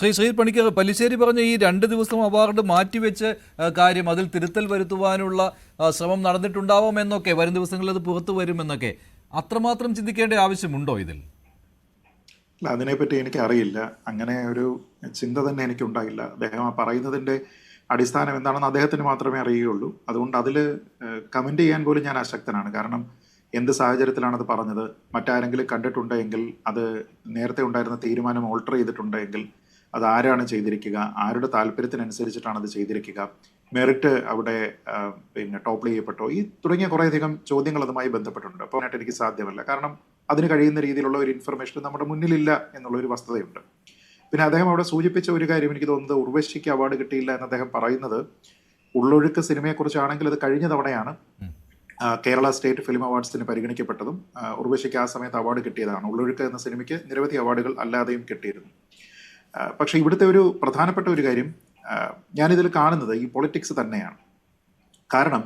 ശ്രീ ശ്രീ പണിക്കർ പല്ലിശ്ശേരി പറഞ്ഞ ഈ രണ്ട് ദിവസം അവാർഡ് മാറ്റിവെച്ച് കാര്യം അതിൽ തിരുത്തൽ വരുത്തുവാനുള്ള ശ്രമം നടന്നിട്ടുണ്ടാവാം എന്നൊക്കെ വരും ദിവസങ്ങളിൽ അത് പുറത്തു വരുമെന്നൊക്കെ. അത്രമാത്രം ചിന്തിക്കേണ്ട ആവശ്യമുണ്ടോ ഇതിൽ? അല്ല അതിനെപ്പറ്റി എനിക്ക് അറിയില്ല അങ്ങനെ ഒരു ചിന്ത തന്നെ എനിക്ക് ഉണ്ടായില്ല അദ്ദേഹം ആ പറയുന്നതിന്റെ അടിസ്ഥാനം എന്താണെന്ന് അദ്ദേഹത്തിന് മാത്രമേ അറിയുകയുള്ളൂ. അതുകൊണ്ട് അതിൽ കമന്റ് ചെയ്യാൻ പോലും ഞാൻ അശക്തനാണ് കാരണം എന്ത് സാഹചര്യത്തിലാണ് അത് പറഞ്ഞത്? മറ്റാരെങ്കിലും കണ്ടിട്ടുണ്ടെങ്കിൽ അത് നേരത്തെ ഉണ്ടായിരുന്ന തീരുമാനം ഓൾട്ടർ ചെയ്തിട്ടുണ്ടെങ്കിൽ അത് ആരാണ് ചെയ്തിരിക്കുക? ആരുടെ താല്പര്യത്തിനനുസരിച്ചിട്ടാണ് അത് ചെയ്തിരിക്കുക? മെറിറ്റ് അവിടെ പിന്നെ ടോപ്പ് ചെയ്യപ്പെട്ടോ? ഈ തുടങ്ങിയ കുറേയധികം ചോദ്യങ്ങൾ അതുമായി ബന്ധപ്പെട്ടിട്ടുണ്ട്. അപ്പോൾ അതിനായിട്ട് എനിക്ക് സാധ്യമല്ല. കാരണം അതിന് കഴിയുന്ന രീതിയിലുള്ള ഒരു ഇൻഫർമേഷൻ നമ്മുടെ മുന്നിലില്ല എന്നുള്ള ഒരു വസ്തുതയുണ്ട്. പിന്നെ അദ്ദേഹം അവിടെ സൂചിപ്പിച്ച ഒരു കാര്യം എനിക്ക് തോന്നുന്നത് ഉർവശിക്ക് അവാർഡ് കിട്ടിയില്ല എന്ന് അദ്ദേഹം പറയുന്നത് ഉള്ളൊഴുക്ക് സിനിമയെക്കുറിച്ചാണെങ്കിൽ അത് കഴിഞ്ഞ തവണയാണ് കേരള സ്റ്റേറ്റ് ഫിലിം അവാർഡ്സിന് പരിഗണിക്കപ്പെട്ടതും ഉർവശിക്ക് ആ സമയത്ത് അവാർഡ് കിട്ടിയതാണ്. ഉള്ളൊഴുക്ക് എന്ന സിനിമയ്ക്ക് നിരവധി അവാർഡുകൾ അല്ലാതെയും കിട്ടിയിരുന്നു. പക്ഷേ ഇവിടുത്തെ ഒരു പ്രധാനപ്പെട്ട ഒരു കാര്യം ഞാനിതിൽ കാണുന്നത് ഈ പൊളിറ്റിക്സ് തന്നെയാണ്. കാരണം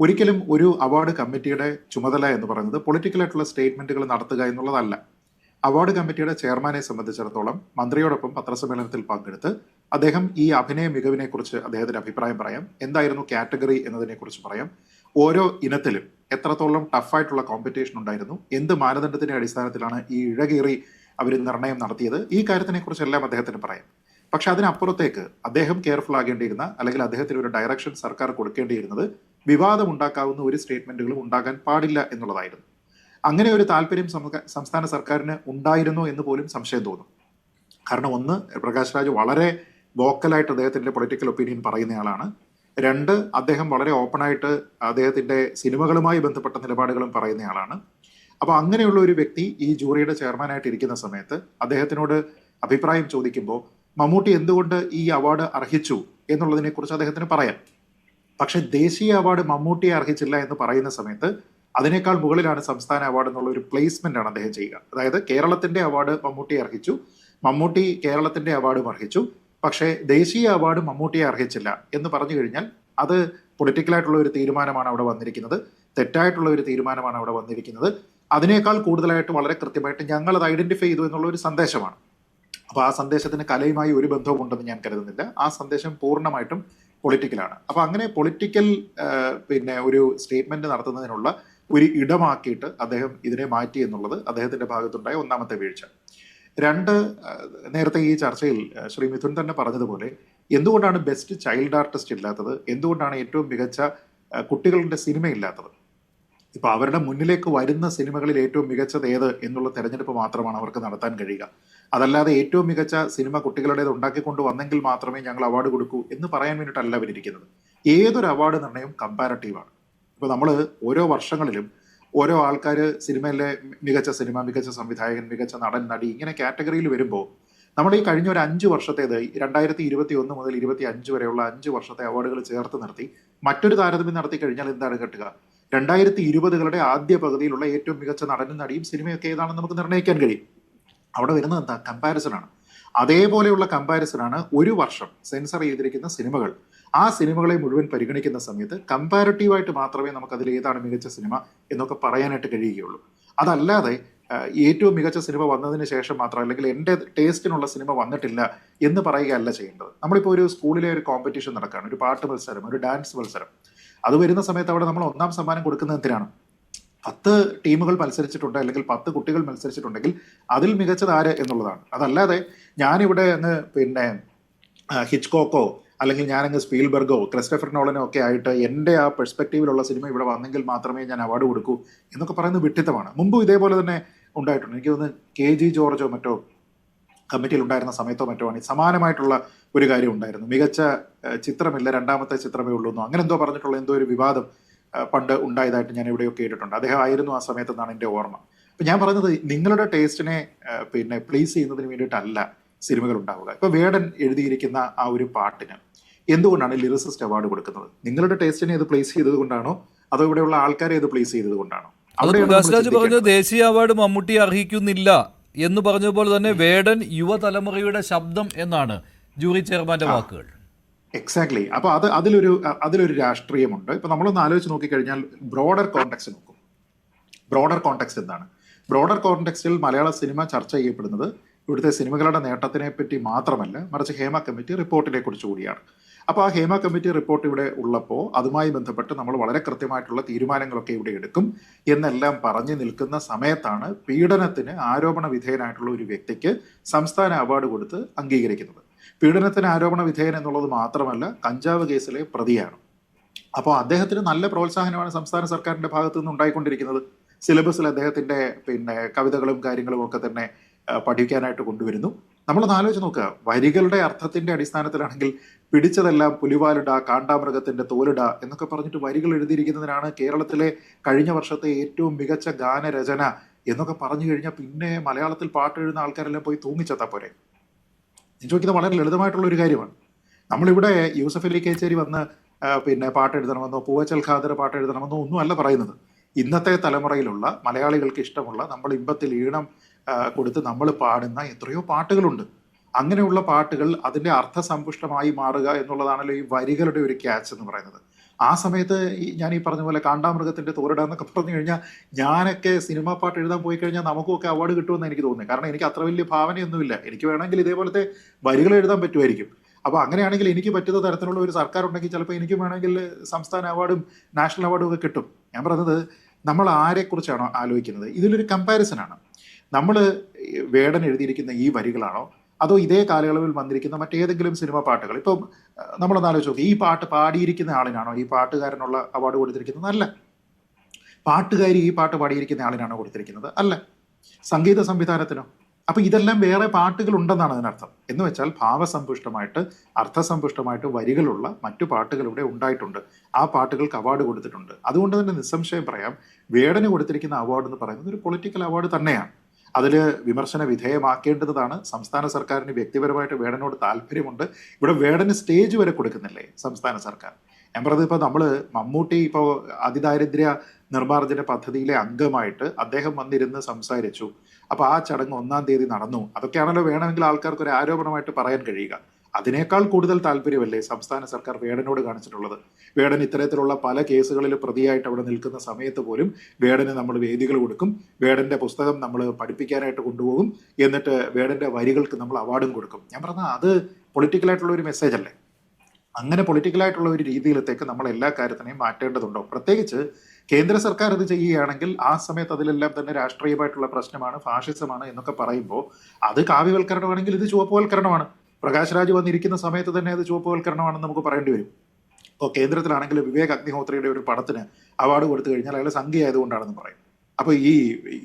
ഒരിക്കലും ഒരു അവാർഡ് കമ്മിറ്റിയുടെ ചുമതല എന്ന് പറയുന്നത് പൊളിറ്റിക്കൽ ആയിട്ടുള്ള സ്റ്റേറ്റ്മെന്റുകൾ നടത്തുക എന്നുള്ളതല്ല. അവാർഡ് കമ്മിറ്റിയുടെ ചെയർമാനെ സംബന്ധിച്ചിടത്തോളം മന്ത്രിയോടൊപ്പം പത്രസമ്മേളനത്തിൽ പങ്കെടുത്ത് അദ്ദേഹം ഈ അഭിനയ മികവിനെക്കുറിച്ച് അദ്ദേഹത്തിന്റെ അഭിപ്രായം പറയാം എന്തായിരുന്നു കാറ്റഗറി എന്നതിനെക്കുറിച്ച് പറയാം. ഓരോ ഇനത്തിലും എത്രത്തോളം ടഫായിട്ടുള്ള കോമ്പറ്റീഷൻ ഉണ്ടായിരുന്നു എന്ത് മാനദണ്ഡത്തിന്റെ അടിസ്ഥാനത്തിലാണ് ഈ ഇഴകേറി അവർ നിർണയം നടത്തിയത് ഈ കാര്യത്തിനെ കുറിച്ചെല്ലാം അദ്ദേഹത്തിന് പറയാം. പക്ഷെ അതിനപ്പുറത്തേക്ക് അദ്ദേഹം കെയർഫുൾ ആകേണ്ടിയിരുന്ന അല്ലെങ്കിൽ അദ്ദേഹത്തിന് ഒരു ഡയറക്ഷൻ സർക്കാർ കൊടുക്കേണ്ടിയിരുന്നത് വിവാദം ഉണ്ടാക്കാവുന്ന ഒരു സ്റ്റേറ്റ്മെന്റുകളും ഉണ്ടാകാൻ പാടില്ല എന്നുള്ളതായിരുന്നു. അങ്ങനെ ഒരു താല്പര്യം സംസ്ഥാന സർക്കാരിന് ഉണ്ടായിരുന്നോ എന്ന് പോലും സംശയം തോന്നും. കാരണം ഒന്ന് പ്രകാശ് രാജ് വളരെ വോക്കലായിട്ട് അദ്ദേഹത്തിന്റെ പൊളിറ്റിക്കൽ ഒപ്പീനിയൻ പറയുന്നയാളാണ്. രണ്ട് അദ്ദേഹം വളരെ ഓപ്പണായിട്ട് അദ്ദേഹത്തിന്റെ സിനിമകളുമായി ബന്ധപ്പെട്ട നിലപാടുകളും പറയുന്നയാളാണ്. അപ്പൊ അങ്ങനെയുള്ള ഒരു വ്യക്തി ഈ ജൂറിയുടെ ചെയർമാനായിട്ട് ഇരിക്കുന്ന സമയത്ത് അദ്ദേഹത്തിനോട് അഭിപ്രായം ചോദിക്കുമ്പോൾ മമ്മൂട്ടി എന്തുകൊണ്ട് ഈ അവാർഡ് അർഹിച്ചു എന്നുള്ളതിനെ കുറിച്ച് അദ്ദേഹത്തിന് പറയാം. പക്ഷെ ദേശീയ അവാർഡ് മമ്മൂട്ടിയെ അർഹിച്ചില്ല എന്ന് പറയുന്ന സമയത്ത് അതിനേക്കാൾ മുകളിലാണ് സംസ്ഥാന അവാർഡ് എന്നുള്ള ഒരു പ്ലേസ്മെന്റ് ആണ് അദ്ദേഹം ചെയ്യുക. അതായത് കേരളത്തിന്റെ അവാർഡ് മമ്മൂട്ടിയെ അർഹിച്ചു മമ്മൂട്ടി കേരളത്തിന്റെ അവാർഡും അർഹിച്ചു. പക്ഷേ ദേശീയ അവാർഡ് മമ്മൂട്ടിയെ അർഹിച്ചില്ല എന്ന് പറഞ്ഞു കഴിഞ്ഞാൽ അത് പൊളിറ്റിക്കലായിട്ടുള്ള ഒരു തീരുമാനമാണ് അവിടെ വന്നിരിക്കുന്നത്. തെറ്റായിട്ടുള്ള ഒരു തീരുമാനമാണ് അവിടെ വന്നിരിക്കുന്നത്. അതിനേക്കാൾ കൂടുതലായിട്ട് വളരെ കൃത്യമായിട്ട് ഞങ്ങൾ അത് ഐഡന്റിഫൈ ചെയ്തു എന്നുള്ള ഒരു സന്ദേശമാണ്. അപ്പോൾ ആ സന്ദേശത്തിന് കലയുമായി ഒരു ബന്ധവും ഉണ്ടെന്ന് ഞാൻ കരുതുന്നില്ല. ആ സന്ദേശം പൂർണമായിട്ടും പൊളിറ്റിക്കലാണ് അപ്പോൾ അങ്ങനെ പൊളിറ്റിക്കൽ പിന്നെ ഒരു സ്റ്റേറ്റ്മെന്റ് നടത്തുന്നതിനുള്ള ഒരു ഇടമാക്കിയിട്ട് അദ്ദേഹം ഇതിനെ മാറ്റി എന്നുള്ളത് അദ്ദേഹത്തിന്റെ ഭാഗത്തുണ്ടായ ഒന്നാമത്തെ വീഴ്ച. രണ്ട് നേരത്തെ ഈ ചർച്ചയിൽ ശ്രീ മിഥുൻ തന്നെ പറഞ്ഞതുപോലെ എന്തുകൊണ്ടാണ് ബെസ്റ്റ് ചൈൽഡ് ആർട്ടിസ്റ്റ് ഇല്ലാത്തത്? എന്തുകൊണ്ടാണ് ഏറ്റവും മികച്ച കുട്ടികളുടെ സിനിമ ഇല്ലാത്തത്? ഇപ്പൊ അവരുടെ മുന്നിലേക്ക് വരുന്ന സിനിമകളിൽ ഏറ്റവും മികച്ചത് ഏത് എന്നുള്ള തെരഞ്ഞെടുപ്പ് മാത്രമാണ് അവർക്ക് നടത്താൻ കഴിയുക. അതല്ലാതെ ഏറ്റവും മികച്ച സിനിമ കുട്ടികളുടേത് ഉണ്ടാക്കിക്കൊണ്ട് വന്നെങ്കിൽ മാത്രമേ ഞങ്ങൾ അവാർഡ് കൊടുക്കൂ എന്ന് പറയാൻ വേണ്ടിയിട്ടല്ല അവരിയ്ക്കുന്നത് ഏതൊരു അവാർഡ് നിർണയം കമ്പാരറ്റീവാണ് ഇപ്പൊ നമ്മൾ ഓരോ വർഷങ്ങളിലും ഓരോ ആൾക്കാർ സിനിമയിലെ മികച്ച സിനിമ മികച്ച സംവിധായകൻ മികച്ച നടൻ നടി ഇങ്ങനെ കാറ്റഗറിയിൽ വരുമ്പോൾ നമ്മൾ ഈ കഴിഞ്ഞ ഒരു അഞ്ച് വർഷത്തേത് രണ്ടായിരത്തി ഇരുപത്തി ഒന്ന് മുതൽ ഇരുപത്തി അഞ്ച് വരെയുള്ള അഞ്ച് വർഷത്തെ അവാർഡുകൾ ചേർത്ത് നിർത്തി മറ്റൊരു താരതമ്യം നടത്തി കഴിഞ്ഞാൽ എന്താണ് കിട്ടുക? രണ്ടായിരത്തി ഇരുപതുകളുടെ ആദ്യ പകുതിയിലുള്ള ഏറ്റവും മികച്ച നടനും നടിയും സിനിമയൊക്കെ ഏതാണെന്ന് നമുക്ക് നിർണയിക്കാൻ കഴിയും. അവിടെ വരുന്നത് എന്താ? കമ്പാരിസൺ ആണ്. അതേപോലെയുള്ള കമ്പാരിസൺ ആണ് ഒരു വർഷം സെൻസർ ചെയ്തിരിക്കുന്ന സിനിമകൾ. ആ സിനിമകളെ മുഴുവൻ പരിഗണിക്കുന്ന സമയത്ത് കമ്പാരറ്റീവായിട്ട് മാത്രമേ നമുക്ക് അതിൽ ഏതാണ് മികച്ച സിനിമ എന്നൊക്കെ പറയാനായിട്ട് കഴിയുകയുള്ളൂ. അതല്ലാതെ ഏറ്റവും മികച്ച സിനിമ വന്നതിന് ശേഷം മാത്രം അല്ലെങ്കിൽ എന്റെ ടേസ്റ്റിനുള്ള സിനിമ വന്നിട്ടില്ല എന്ന് പറയുകയല്ല ചെയ്യേണ്ടത്. നമ്മളിപ്പോൾ ഒരു സ്കൂളിലെ ഒരു കോമ്പറ്റീഷൻ നടക്കുകയാണ് ഒരു പാട്ട് മത്സരം ഒരു ഡാൻസ് മത്സരം. അത് വരുന്ന സമയത്ത് അവിടെ നമ്മൾ ഒന്നാം സമ്മാനം കൊടുക്കുന്നത് എന്തിനാണ്? പത്ത് ടീമുകൾ മത്സരിച്ചിട്ടുണ്ട് അല്ലെങ്കിൽ പത്ത് കുട്ടികൾ മത്സരിച്ചിട്ടുണ്ടെങ്കിൽ അതിൽ മികച്ചത് ആര് എന്നുള്ളതാണ്. അതല്ലാതെ ഞാനിവിടെ അങ്ങ് പിന്നെ ഹിച്ച്കോക്കോ അല്ലെങ്കിൽ ഞാനങ്ങ് സ്പീൽബർഗോ ക്രിസ്റ്റഫർ നോളനോ ഒക്കെ ആയിട്ട് എന്റെ ആ പെർസ്പെക്റ്റീവിലുള്ള സിനിമ ഇവിടെ വന്നെങ്കിൽ മാത്രമേ ഞാൻ അവാർഡ് കൊടുക്കൂ എന്നൊക്കെ പറയുന്നത് വിട്ടിത്തമാണ് മുമ്പും ഇതേപോലെ തന്നെ ഉണ്ടായിട്ടുണ്ട്. എനിക്ക് തോന്നുന്നു കെ ജി ജോർജോ മറ്റോ കമ്മിറ്റിയിൽ ഉണ്ടായിരുന്ന സമയത്തോ മറ്റോ ആണ്. സമാനമായിട്ടുള്ള ഒരു കാര്യം ഉണ്ടായിരുന്നു. മികച്ച ചിത്രമില്ല രണ്ടാമത്തെ ചിത്രമേ ഉള്ളൂ എന്നോ അങ്ങനെ എന്തോ പറഞ്ഞിട്ടുള്ള എന്തോ ഒരു വിവാദം പണ്ട് ഉണ്ടായതായിട്ട് ഞാൻ ഇവിടെയൊക്കെ കേട്ടിട്ടുണ്ട്. അദ്ദേഹം ആയിരുന്നു ആ സമയത്ത് എന്നാണ് എന്റെ ഓർമ്മ. അപ്പൊ ഞാൻ പറഞ്ഞത് നിങ്ങളുടെ ടേസ്റ്റിനെ പിന്നെ പ്ലീസ് ചെയ്യുന്നതിന് വേണ്ടിയിട്ടല്ല സിനിമകൾ ഉണ്ടാവുക. ഇപ്പൊ വേടൻ എഴുതിയിരിക്കുന്ന ആ ഒരു പാട്ടിന് എന്തുകൊണ്ടാണ് ലിറിസിസ്റ്റ് അവാർഡ് കൊടുക്കുന്നത്? നിങ്ങളുടെ ടേസ്റ്റിനെ ഇത് പ്ലേസ് ചെയ്തത് കൊണ്ടാണോ? അതോ ഇവിടെയുള്ള ആൾക്കാരെ ഇത് പ്ലേസ് ചെയ്തത് കൊണ്ടാണോ? ദേശീയ അവാർഡ് മമ്മൂട്ടി അർഹിക്കുന്നില്ല. എന്ന് പറഞ്ഞതുപോലെ തന്നെ വേടൻ യുവതലമുറയുടെ ശബ്ദം എന്നാണ് ജൂറി ചെയർമാന്റെ വാക്കുകൾ. എക്സാക്ട്ലി അപ്പൊ അത് അതിലൊരു അതിലൊരു രാഷ്ട്രീയമുണ്ട്. ഇപ്പൊ നമ്മളൊന്ന് ആലോചിച്ച് നോക്കിക്കഴിഞ്ഞാൽ ബ്രോഡർ കോണ്ടെക്സ്റ്റ് നോക്കും. ബ്രോഡർ കോണ്ടെക്സ്റ്റ് എന്താണ്? ബ്രോഡർ കോണ്ടെക്സ്റ്റിൽ മലയാള സിനിമ ചർച്ച ചെയ്യപ്പെടുന്നത് ഇവിടുത്തെ സിനിമകളുടെ നേട്ടത്തിനെ പറ്റി മാത്രമല്ല മറിച്ച് ഹേമ കമ്മിറ്റി റിപ്പോർട്ടിനെ കുറിച്ച് കൂടിയാണ്. അപ്പോൾ ആ ഹേമ കമ്മിറ്റി റിപ്പോർട്ട് ഇവിടെ ഉള്ളപ്പോൾ അതുമായി ബന്ധപ്പെട്ട് നമ്മൾ വളരെ കൃത്യമായിട്ടുള്ള തീരുമാനങ്ങളൊക്കെ ഇവിടെ എടുക്കും എന്നെല്ലാം പറഞ്ഞു നിൽക്കുന്ന സമയത്താണ് പീഡനത്തിന് ആരോപണ വിധേയനായിട്ടുള്ള ഒരു വ്യക്തിക്ക് സംസ്ഥാന അവാർഡ് കൊടുത്ത് അംഗീകരിക്കുന്നത്. പീഡനത്തിന് ആരോപണ വിധേയൻ എന്നുള്ളത് മാത്രമല്ല കഞ്ചാവ് കേസിലെ പ്രതിയാണ്. അപ്പോൾ അദ്ദേഹത്തിന് നല്ല പ്രോത്സാഹനമാണ് സംസ്ഥാന സർക്കാരിന്റെ ഭാഗത്തു നിന്ന് ഉണ്ടായിക്കൊണ്ടിരിക്കുന്നത്. സിലബസിൽ അദ്ദേഹത്തിന്റെ പിന്നെ കവിതകളും കാര്യങ്ങളും ഒക്കെ തന്നെ പഠിക്കാനായിട്ട് കൊണ്ടുവരുന്നു. നമ്മളൊന്ന് ആലോചിച്ച് നോക്കുക. വരികളുടെ അർത്ഥത്തിന്റെ അടിസ്ഥാനത്തിലാണെങ്കിൽ പിടിച്ചതെല്ലാം പുലിവാലിട കാണ്ടാമൃഗത്തിന്റെ തോലിട എന്നൊക്കെ പറഞ്ഞിട്ട് വരികൾ എഴുതിയിരിക്കുന്നതിനാണ് കേരളത്തിലെ കഴിഞ്ഞ വർഷത്തെ ഏറ്റവും മികച്ച ഗാനരചന എന്നൊക്കെ പറഞ്ഞു കഴിഞ്ഞാൽ പിന്നെ മലയാളത്തിൽ പാട്ട് എഴുതുന്ന ആൾക്കാരെല്ലാം പോയി തൂങ്ങിച്ചെത്താ പോരെ. ചോദിക്കുന്നത് വളരെ ലളിതമായിട്ടുള്ള ഒരു കാര്യമാണ്. നമ്മളിവിടെ യൂസഫ് അലി കേച്ചേരി വന്ന് പിന്നെ പാട്ട് എഴുതണമെന്നോ പൂവച്ചൽ ഖാദർ പാട്ട് എഴുതണമെന്നോ ഒന്നും അല്ല പറയുന്നത്. ഇന്നത്തെ തലമുറയിലുള്ള മലയാളികൾക്ക് ഇഷ്ടമുള്ള നമ്മൾ ഇമ്പത്തിൽ ഈണം കൊടുത്ത് നമ്മൾ പാടുന്ന എത്രയോ പാട്ടുകളുണ്ട്. അങ്ങനെയുള്ള പാട്ടുകൾ അതിന്റെ അർത്ഥസമ്പുഷ്ടമായി മാറുക എന്നുള്ളതാണല്ലോ ഈ വരികളുടെ ഒരു ക്യാച്ച് എന്ന് പറയുന്നത്. ആ സമയത്ത് ഈ ഞാൻ ഈ പറഞ്ഞ പോലെ കാണ്ടാമൃഗത്തിന്റെ തോരട എന്നൊക്കെ പറഞ്ഞു കഴിഞ്ഞാൽ ഞാനൊക്കെ സിനിമാ പാട്ട് എഴുതാൻ പോയി കഴിഞ്ഞാൽ നമുക്കൊക്കെ അവാർഡ് കിട്ടുമെന്ന് എനിക്ക് തോന്നുന്നത്. കാരണം എനിക്ക് അത്ര വലിയ ഭാവനയൊന്നുമില്ല. എനിക്ക് വേണമെങ്കിൽ ഇതേപോലത്തെ വരികൾ എഴുതാൻ പറ്റുമായിരിക്കും. അപ്പോൾ അങ്ങനെയാണെങ്കിൽ എനിക്ക് പറ്റുന്ന തരത്തിലുള്ള ഒരു സർക്കാർ ഉണ്ടെങ്കിൽ ചിലപ്പോൾ എനിക്ക് വേണമെങ്കിൽ സംസ്ഥാന അവാർഡും നാഷണൽ അവാർഡും ഒക്കെ കിട്ടും. ഞാൻ പറഞ്ഞത് നമ്മൾ ആരെക്കുറിച്ചാണോ ആലോചിക്കുന്നത്? ഇതിലൊരു കമ്പാരിസൺ ആണ്. നമ്മൾ വേടൻ എഴുതിയിരിക്കുന്ന ഈ വരികളാണോ? അതോ ഇതേ കാലയളവിൽ വന്നിരിക്കുന്ന മറ്റേതെങ്കിലും സിനിമ പാട്ടുകൾ? ഇപ്പം നമ്മളൊന്ന് ആലോചിച്ച് നോക്കി. ഈ പാട്ട് പാടിയിരിക്കുന്ന ആളിനാണോ ഈ പാട്ടുകാരനുള്ള അവാർഡ് കൊടുത്തിരിക്കുന്നത്? അല്ല. പാട്ടുകാരി ഈ പാട്ട് പാടിയിരിക്കുന്ന ആളിനാണോ കൊടുത്തിരിക്കുന്നത്? അല്ല. സംഗീത സംവിധാനത്തിനോ? അപ്പൊ ഇതെല്ലാം വേറെ പാട്ടുകൾ ഉണ്ടെന്നാണ് അതിനർത്ഥം. എന്ന് വെച്ചാൽ ഭാവസമ്പുഷ്ടമായിട്ട് അർത്ഥസമ്പുഷ്ടമായിട്ട് വരികളുള്ള മറ്റു പാട്ടുകൾ ഇവിടെ ഉണ്ടായിട്ടുണ്ട്. ആ പാട്ടുകൾക്ക് അവാർഡ് കൊടുത്തിട്ടുണ്ട്. അതുകൊണ്ട് തന്നെ നിസ്സംശയം പറയാം വേടന് കൊടുത്തിരിക്കുന്ന അവാർഡ് എന്ന് പറയുന്നത് ഒരു പൊളിറ്റിക്കൽ അവാർഡ് തന്നെയാണ്. അതിൽ വിമർശന വിധേയമാക്കേണ്ടതാണ്. സംസ്ഥാന സർക്കാരിന് വ്യക്തിപരമായിട്ട് വേടനോട് താല്പര്യമുണ്ട്. ഇവിടെ വേടന് സ്റ്റേജ് വരെ കൊടുക്കുന്നില്ലേ സംസ്ഥാന സർക്കാർ? ഞാൻ പറഞ്ഞത് ഇപ്പോൾ നമ്മൾ മമ്മൂട്ടി ഇപ്പോൾ അതിദാരിദ്ര്യ നിർമ്മാർജന പദ്ധതിയിലെ അംഗമായിട്ട് അദ്ദേഹം വന്നിരുന്ന് സംസാരിച്ചു. അപ്പോൾ ആ ചടങ്ങ് ഒന്നാം തീയതി നടന്നു. അതൊക്കെയാണല്ലോ വേണമെങ്കിൽ ആൾക്കാർക്ക് ഒരു ആരോപണമായിട്ട് പറയാൻ കഴിയുക. അതിനേക്കാൾ കൂടുതൽ താല്പര്യമല്ലേ സംസ്ഥാന സർക്കാർ വേടനോട് കാണിച്ചിട്ടുള്ളത്? വേടൻ ഇത്തരത്തിലുള്ള പല കേസുകളിൽ പ്രതിയായിട്ട് അവിടെ നിൽക്കുന്ന സമയത്ത് പോലും വേടന് നമ്മൾ വേദികൾ കൊടുക്കും വേടന്റെ പുസ്തകം നമ്മൾ പഠിപ്പിക്കാനായിട്ട് കൊണ്ടുപോകും എന്നിട്ട് വേടന്റെ വരികൾക്ക് നമ്മൾ അവാർഡും കൊടുക്കും. ഞാൻ പറഞ്ഞ അത് പൊളിറ്റിക്കലായിട്ടുള്ള ഒരു മെസ്സേജ് അല്ലേ? അങ്ങനെ പൊളിറ്റിക്കലായിട്ടുള്ള ഒരു രീതിയിലത്തേക്ക് നമ്മൾ എല്ലാ കാര്യത്തിനെയും മാറ്റേണ്ടതുണ്ടോ? പ്രത്യേകിച്ച് കേന്ദ്ര സർക്കാർ ഇത് ചെയ്യുകയാണെങ്കിൽ ആ സമയത്ത് അതിലെല്ലാം തന്നെ രാഷ്ട്രീയമായിട്ടുള്ള പ്രശ്നമാണ് ഫാഷിസമാണ് എന്നൊക്കെ പറയുമ്പോൾ അത് കാവ്യവൽക്കരണമാണെങ്കിൽ ഇത് ചുവപ്പുവൽക്കരണമാണ്. പ്രകാശ് രാജ് വന്നിരിക്കുന്ന സമയത്ത് തന്നെ അത് ചുവപ്പുവൽക്കരണമാണെന്ന് നമുക്ക് പറയേണ്ടി വരും. ഇപ്പോൾ കേന്ദ്രത്തിലാണെങ്കിൽ വിവേക് അഗ്നിഹോത്രിയുടെ ഒരു പടത്തിന് അവാർഡ് കൊടുത്തു കഴിഞ്ഞാൽ അയാൾ സംഖ്യ ആയതുകൊണ്ടാണെന്ന് പറയും. അപ്പൊ ഈ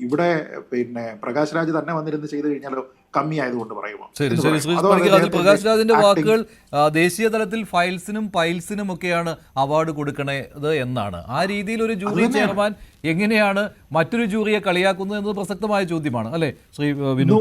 ഇവിടെ പിന്നെ പ്രകാശ് രാജ് തന്നെ വന്നിരുന്ന് ചെയ്തു കഴിഞ്ഞാലോ കമ്മി ആയതുകൊണ്ട് പറയുമോ പ്രകാശ് രാജിന്റെ വാക്കുകൾ ദേശീയ തലത്തിൽ ഫയൽസിനും പൈൽസിനും ഒക്കെയാണ് അവാർഡ് കൊടുക്കണത് എന്നാണ്. ആ രീതിയിൽ ഒരു ജൂറി ചെയർമാൻ എങ്ങനെയാണ് മറ്റൊരു ജൂറിയെ കളിയാക്കുന്നത് എന്നത് പ്രസക്തമായ ചോദ്യമാണ് അല്ലെ? ശ്രീ വിനു.